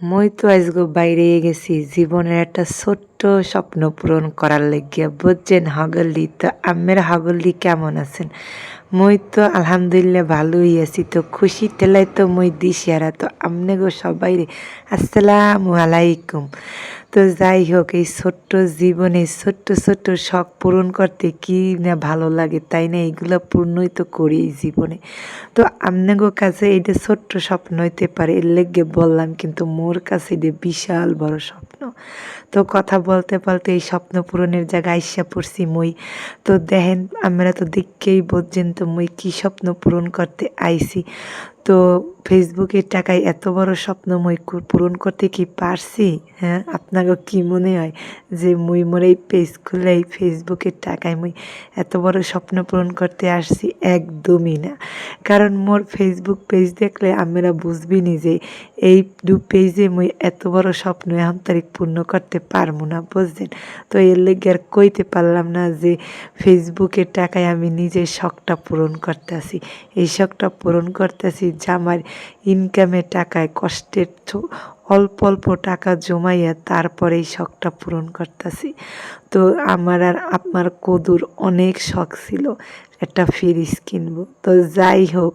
মই তো আজগো বাইরে গেছি। জীবনের একটা ছোট্ট স্বপ্ন পূরণ করার লেগে বুঝছেন হাগল্লি তো আমের হাগল্লি কেমন আছেন? মই তো আলহামদুলিল্লাহ ভালোই আছি। তো খুশি টেলাই তো মই দিশিয়ারা তো আমনে গো সবাই আসসালামু আলাইকুম। তো যাই হোক, এই ছোট্ট জীবনে ছোট্ট ছোট্ট শখ পূরণ করতে কি না ভালো লাগে তাই না এইগুলো পূর্ণই তো করি এই জীবনে। তো আপনাদের কাছে এটা ছোট্ট স্বপ্ন হইতে পারে, এর লেগে বললাম কিন্তু মোর কাছে এটা বিশাল বড় স্বপ্ন। তো কথা বলতে বলতে এই স্বপ্ন পূরণের জায়গায় আইসা পড়ছি মই। তো দেখেন, আমরা তো দেখকেই বুঝছেন তো মই কী স্বপ্ন পূরণ করতে আইছি। তো ফেসবুকের টাকায় এত বড় স্বপ্ন মই পূরণ করতে কি পারছি? হ্যাঁ আপনাকে কি মনে হয় যে মুই মোর এই পেজ খুলে এই ফেসবুকের টাকায় মুই এত বড় স্বপ্ন পূরণ করতে আসছি? একদমই না। কারণ মোর ফেসবুক পেজ দেখলে আমরা বুঝবি নি যে এই দু পেজে মুই এত বড় স্বপ্ন এখন তারিখ পূর্ণ করতে পারব না, বুঝলেন? তো এর লেগে আর কইতে পারলাম না যে ফেসবুকের টাকায় আমি নিজের শখটা পূরণ করতেছি। এই শখটা পূরণ করতেছি যে আমার ইনকামের টাকায় কষ্টের অল্প অল্প টাকা জমাইয়া তারপরে এই শখটা পূরণ করতেছি। তো আমার আর আপনার কদুর অনেক শখ ছিল, একটা ফ্রিজ কিনবো। তো যাই হোক,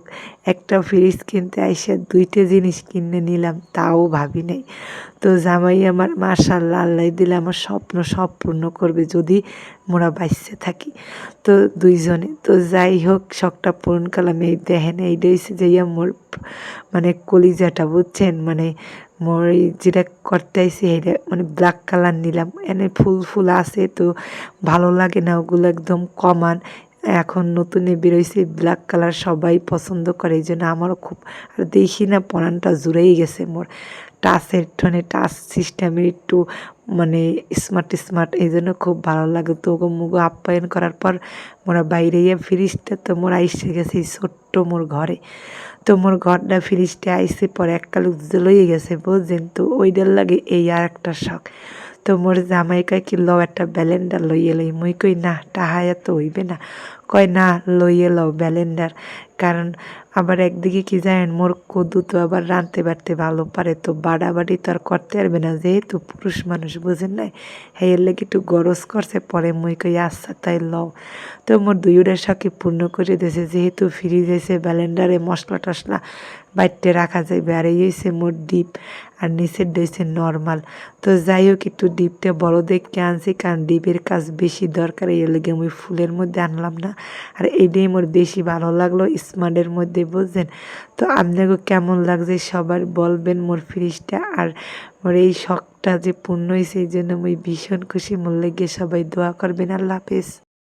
একটা ফ্রিজ কিনতে আইসে দুইটা জিনিস কিনে নিলাম, তাও ভাবি নাই। তো জামাই আমার মার্শাল্লাহ আল্লাহ দিলে আমার স্বপ্ন সব পূর্ণ করবে যদি মোরা বাইসে থাকি। তো দুইজনে, তো যাই হোক, শখটা পূরণ করলাম। এই দেখেন, এইটা হচ্ছে যে মোর মানে কলিজাটা বুঝছেন? মানে মোর যেটা করতে আইসি এটা মানে ব্ল্যাক কালার নিলাম। এনে ফুল ফুল আছে তো ভালো লাগে না, ওগুলো একদম কমান এখন নতুনে বেরোইছে ব্ল্যাক কালার সবাই পছন্দ করে, এই জন্য আমারও খুব আর দেখি না, পরানটা জুড়েই গেছে মোর। টাচের ঠনে টাচ সিস্টেমের একটু মানে স্মার্ট স্মার্ট এই জন্য খুব ভালো লাগে। তো ওগো মুগো আপ্যায়ন করার পর মোরা বাইরে গিয়ে ফ্রিজটা তো মোরা আইসে গেছে ছোট্ট মোর ঘরে। তো মোর ঘরটা ফ্রিজটা আইসে পরে এক কালুক লইয়ে গেছে, বুঝছেন? তো ওইটার লাগে এই আর একটা শখ। তো মোর জামাই কয় কি, লও একটা ব্যালেন্ডার লইয়ে লই। মুই কই, না টাহায়া তো হইবে না। কয়, না, লইয়ে লও ব্যালেন্ডার। কারণ আবার একদিকে কি জানেন, মোর কদু তো আবার রাঁধতে বাড়তে ভালো পারে, তো বাড়াবাড়ি তো আর করতে পারবে না। যেহেতু পুরুষ মানুষ, বুঝেন নাই? হ্যাঁ লেগে একটু গরজ করছে, পরে মুই কই আচ্ছা তাই লও। তো মোর দুইটার সাথে পূর্ণ করে দিয়েছে। যেহেতু ফ্রিজ এসে ব্যালেন্ডারে মশলা টশলা বাইটে রাখা যাইবে, আর এই মোর ডিপ, আর নিচের হয়েছে নর্মাল তো যাই হোক, একটু ডিপটা বড় দেখে আনছি, কারণ ডিপের কাজ বেশি দরকার, এর লেগে আমি ফুলের মধ্যে আনলাম না। আর এইটাই মোর বেশি ভালো লাগল স্মার্টের মধ্যে, বুঝছেন? তো আপনাকে কেমন লাগছে সবার বলবেন মোর ফ্রিজটা আর মোর এই শখটা যে পূর্ণ হয়েছে এই জন্য আমি ভীষণ খুশি। মোর লেগে সবাই দোয়া করবেন। আল্লাহ হাফেজ।